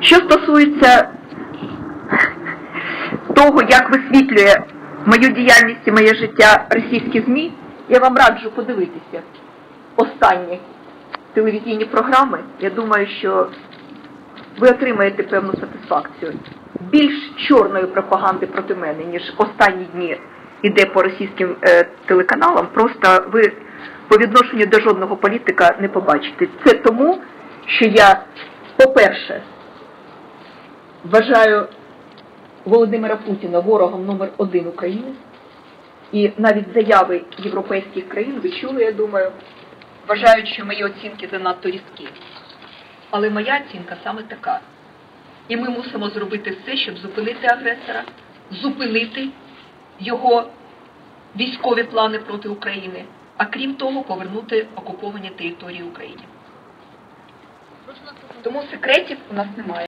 Що стосується того, як висвітлює мою діяльність і моє життя російські ЗМІ, я вам раджу подивитися останні телевізійні програми. Я думаю, що ви отримаєте певну сатисфакцію. Більш чорної пропаганди проти мене, ніж останні дні іде по російським е, телеканалам, просто ви по відношенню до жодного політика не побачите. Це тому, що я, по-перше, вважаю Володимира Путіна ворогом номер один України. І навіть заяви європейських країн, ви чули, я думаю, вважають, що мої оцінки занадто різкі. Але моя оцінка саме така. І ми мусимо зробити все, щоб зупинити агресора, зупинити його військові плани проти України, а крім того, повернути окуповані території України. Тому секретів у нас немає.